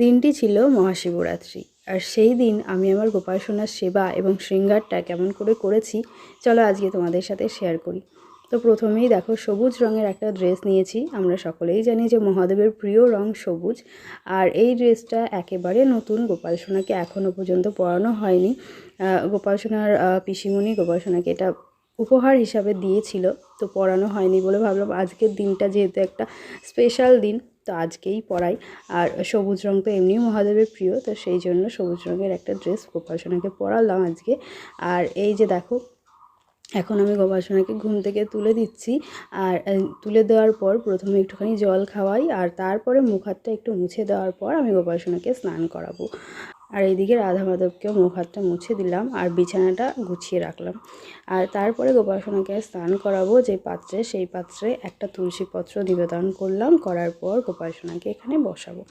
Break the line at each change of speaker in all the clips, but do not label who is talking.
দিনটি ছিল মহাশিবরাত্রি। আর সেই দিন আমি আমার গোপাল সোনার সেবা এবং শৃঙ্গারটা কেমন করে করেছি, চলো আজকে তোমাদের সাথে শেয়ার করি। তো প্রথমেই দেখো, সবুজ রঙের একটা ড্রেস নিয়েছি। আমরা সকলেই জানি যে মহাদেবের প্রিয় রং সবুজ। আর এই ড্রেসটা একেবারে নতুন, গোপাল সোনাকে এখনও পর্যন্ত পরানো হয়নি। গোপাল সোনার পিসিমণি গোপাল সোনাকে এটা উপহার হিসাবে দিয়েছিল। তো পরানো হয়নি বলে ভাবলাম আজকের দিনটা যেহেতু একটা স্পেশাল দিন তো আজকেই পরাই। আর সবুজ রঙ তো এমনিই মহাদেবের প্রিয়, তো সেই জন্য সবুজ রঙের একটা ড্রেস গোপাল সোনাকে পরালাম আজকে। আর এই যে দেখো, এখন আমি গোপাল সোনাকে ঘুম থেকে তুলে দিচ্ছি। আর তুলে দেওয়ার পর প্রথমে একটুখানি জল খাওয়াই, আর তারপরে মুখ হাতটা একটু মুছে দেওয়ার পর আমি গোপাল সোনাকে স্নান করাবো। আর এইদিকে রাধা মাধবকেও মুখ হাতটা মুছে দিলাম আর বিছানাটা গুছিয়ে রাখলাম। আর তারপরে গোপাল সোনাকে স্নান করাবো যে পাত্রে, সেই পাত্রে একটা তুলসী পত্র নিবেদন করলাম। করার পর গোপাল সোনাকে এখানে বসাবো।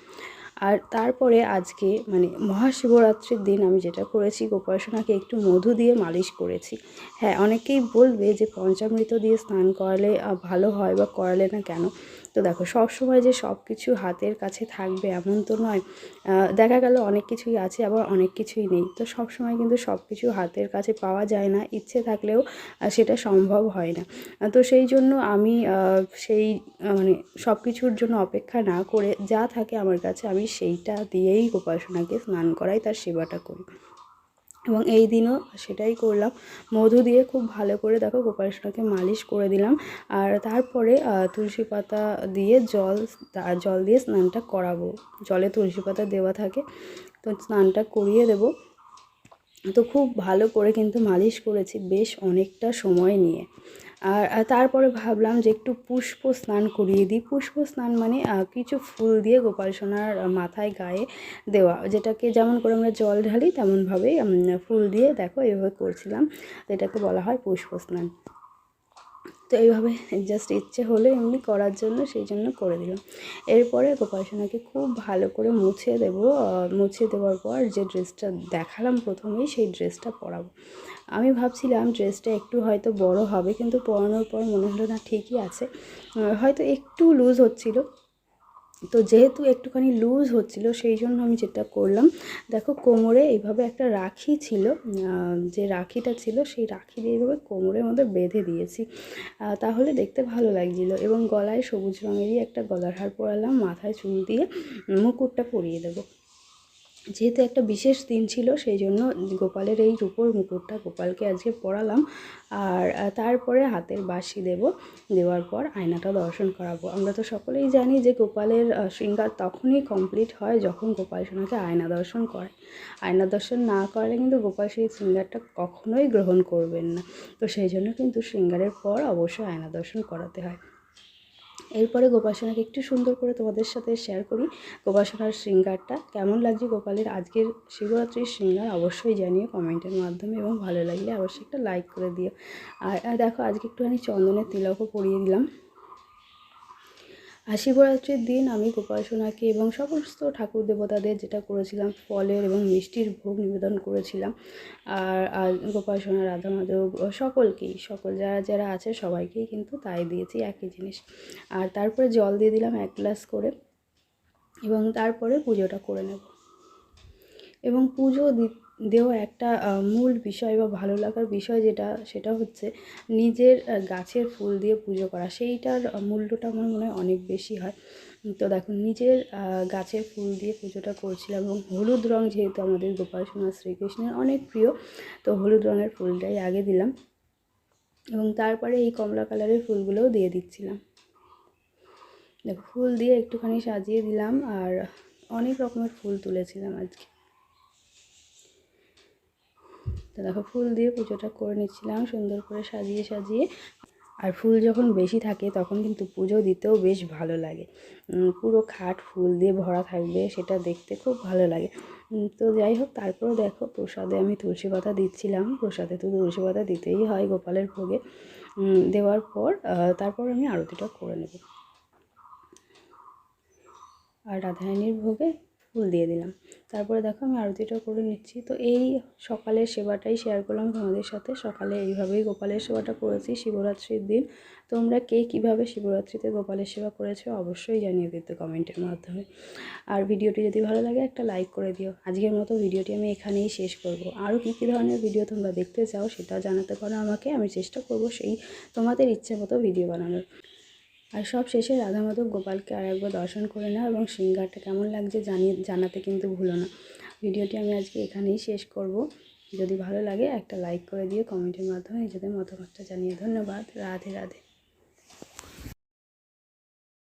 আর তারপরে আজকে মানে মহাশিবরাত্রির দিন আমি যেটা করেছি গোপাল সোনাকে একটু মধু দিয়ে মালিশ করেছি। হ্যাঁ অনেকেই বলবে যে পঞ্চামৃত দিয়ে স্নান করালে ভালো হয় বা করালে না কেন? তো দেখো সব সময় যে সব কিছু হাতের কাছে থাকবে এমন তো নয়। দেখা গেল অনেক কিছুই আছে, আবার অনেক কিছুই নেই। তো সব সময় কিন্তু সব কিছু হাতের কাছে পাওয়া যায় না, ইচ্ছে থাকলেও সেটা সম্ভব হয় না। তো সেই জন্য আমি সেই মানে সব কিছুর জন্য অপেক্ষা না করে যা থাকে আমার কাছে আমি সেইটা দিয়েই গোপাসনাকে স্নান করাই তার সেবাটা করি। এবং এই দিনও সেটাই করলাম। মধু দিয়ে খুব ভালো করে দেখো গোপাসনাকে মালিশ করে দিলাম। আর তারপরে তুলসী পাতা দিয়ে জল জল দিয়ে স্নানটা করাবো। জলে তুলসী পাতা দেওয়া থাকে, তো স্নানটা করিয়ে দেবো। তো খুব ভালো করে কিন্তু মালিশ করেছি বেশ অনেকটা সময় নিয়ে। আর তারপরে ভাবলাম যে একটু পুষ্প স্নান করিয়ে দিই। পুষ্প স্নান মানে কিছু ফুল দিয়ে গোপাল সোনার মাথায় গায়ে দেওয়া। যেটাকে যেমন করে আমরা জল ঢালি, তেমনভাবেই ফুল দিয়ে দেখো, এভাবে করছিলাম। এটাকে বলা হয় পুষ্প স্নান। তো এইভাবে জাস্ট ইচ্ছে হলে এমনি করার জন্য সেই জন্য করে দিলাম। এরপরে গোপালসোনাকে খুব ভালো করে মুছে দেব মুছে দেওয়ার পর যে ড্রেসটা দেখালাম প্রথমেই সেই ড্রেসটা পরাবো। আমি ভাবছিলাম ড্রেসটা একটু হয়তো বড় হবে, কিন্তু পরানোর পর মনে হলো না ঠিকই আছে। হয়তো একটু লুজ হচ্ছিল তো যেহেতু একটুখানি লুজ হচ্ছিল, সেই জন্য আমি যেটা করলাম, দেখো কোমরে এইভাবে একটা রাখি ছিল যে রাখিটা ছিল, সেই রাখি দিয়ে এইভাবে কোমরের মধ্যে বেঁধে দিয়েছি। তাহলে দেখতে ভালো লাগছিল এবং গলায় সবুজ রঙেরই একটা গলার হার পরালাম, মাথায় চুল দিয়ে মুকুটটা পরিয়ে দেবো। যেহেতু একটা বিশেষ দিন ছিল, সেই জন্য গোপালের এই রূপোর মুকুটটা গোপালকে আজকে পরালাম। আর তারপরে হাতের বাসি দেব। দেওয়ার পর আয়নাটা দর্শন করাবো। আমরা তো সকলেই জানি যে গোপালের শৃঙ্গার তখনই কমপ্লিট হয় যখন গোপাল সোনাকে আয়না দর্শন করে। আয়না দর্শন না করলে কিন্তু গোপাল সেই শৃঙ্গারটা কখনোই গ্রহণ করবেন না। তো সেই জন্য কিন্তু শৃঙ্গারের পর অবশ্যই আয়না দর্শন করাতে হয়। এরপরে গোপাসনাকে একটু সুন্দর করে তোমাদের সাথে শেয়ার করি গোপাসনার শৃঙ্গারটা। কেমন লাগছে গোপালের আজকের শিবরাত্রির শৃঙ্গার অবশ্যই জানিও কমেন্টের মাধ্যমে এবং ভালো লাগলে অবশ্যই একটা লাইক করে দিও। আর দেখো আজকে একটুখানি চন্দনের তিলকও পরিয়ে দিলাম। শিবরাত্রির দিন আমি গোপাসনাকে এবং সমস্ত ঠাকুর দেবতাদের যেটা করেছিলাম, ফলের এবং মিষ্টির ভোগ নিবেদন করেছিলাম। আর আর গোপাসনা রাধা মাধব, সকলকেই, সকল যারা যারা আছে সবাইকেই কিন্তু তাই দিয়েছি, একই জিনিস। আর তারপরে জল দিয়ে দিলাম এক গ্লাস করে এবং তারপরে পুজোটা করে নেব। এবং পুজো দি- দেওয়া একটা মূল বিষয় বা ভালো লাগার বিষয় যেটা, সেটা হচ্ছে নিজের গাছের ফুল দিয়ে পুজো করা। সেইটার মূল্যটা আমার মনে হয় অনেক বেশি হয়। তো দেখো নিজের গাছের ফুল দিয়ে পুজোটা করছিলাম এবং হলুদ রং যেহেতু আমাদের গোপাল সোনা শ্রীকৃষ্ণের অনেক প্রিয়, তো হলুদ রঙের ফুলটাই আগে দিলাম এবং তারপরে এই কমলা কালারের ফুলগুলোও দিয়ে দিচ্ছিলাম। দেখো ফুল দিয়ে একটুখানি সাজিয়ে দিলাম আর অনেক রকমের ফুল তুলেছিলাম আজকে। তো দেখো ফুল দিয়ে পুজোটা করে নিচ্ছিলাম, সুন্দর করে সাজিয়ে সাজিয়ে। আর ফুল যখন বেশি থাকে তখন কিন্তু পুজো দিতেও বেশ ভালো লাগে। পুরো খাট ফুল দিয়ে ভরা থাকবে, সেটা দেখতে খুব ভালো লাগে। তো যাই হোক, তারপরে দেখো প্রসাদে আমি তুলসী পাতা দিচ্ছিলাম। প্রসাদে তো তুলসী পাতা দিতেই হয় গোপালের ভোগে। দেওয়ার পর তারপর আমি আরতিটা করে নেব। আর রাধারানীর ভোগে ফুল দিয়ে দিলাম। তারপরে দেখো আমি আরতিটা করে নিচ্ছি। তো এই সকালের সেবাটাই শেয়ার করলাম তোমাদের সাথে। সকালে এইভাবেই গোপালের সেবাটা করেছি, শিবরাত্রির দিন। তোমরা কে কীভাবে শিবরাত্রিতে গোপালের সেবা করেছ অবশ্যই জানিয়ে দিতে কমেন্টের মাধ্যমে। আর ভিডিওটি যদি ভালো লাগে একটা লাইক করে দিও। আজকের মতো ভিডিওটি আমি এখানেই শেষ করব। আরও কী কী ধরনের ভিডিও তোমরা দেখতে চাও সেটা জানাতে পারো আমাকে। আমি চেষ্টা করব সেই তোমাদের ইচ্ছে মতো ভিডিও বানানোর। আর সব শেষে রাধা মাধব গোপালকে আর একবার দর্শন করে নাও এবং সিঙ্গারটা কেমন লাগছে জানিয়ে, জানাতে কিন্তু ভুলো না। ভিডিওটি আমি আজকে এখানেই শেষ করব। যদি ভালো লাগে একটা লাইক করে দিয়ে কমেন্টের মাধ্যমে। নিজেদের মতামতটা জানিয়ে ধন্যবাদ। রাধে রাধে।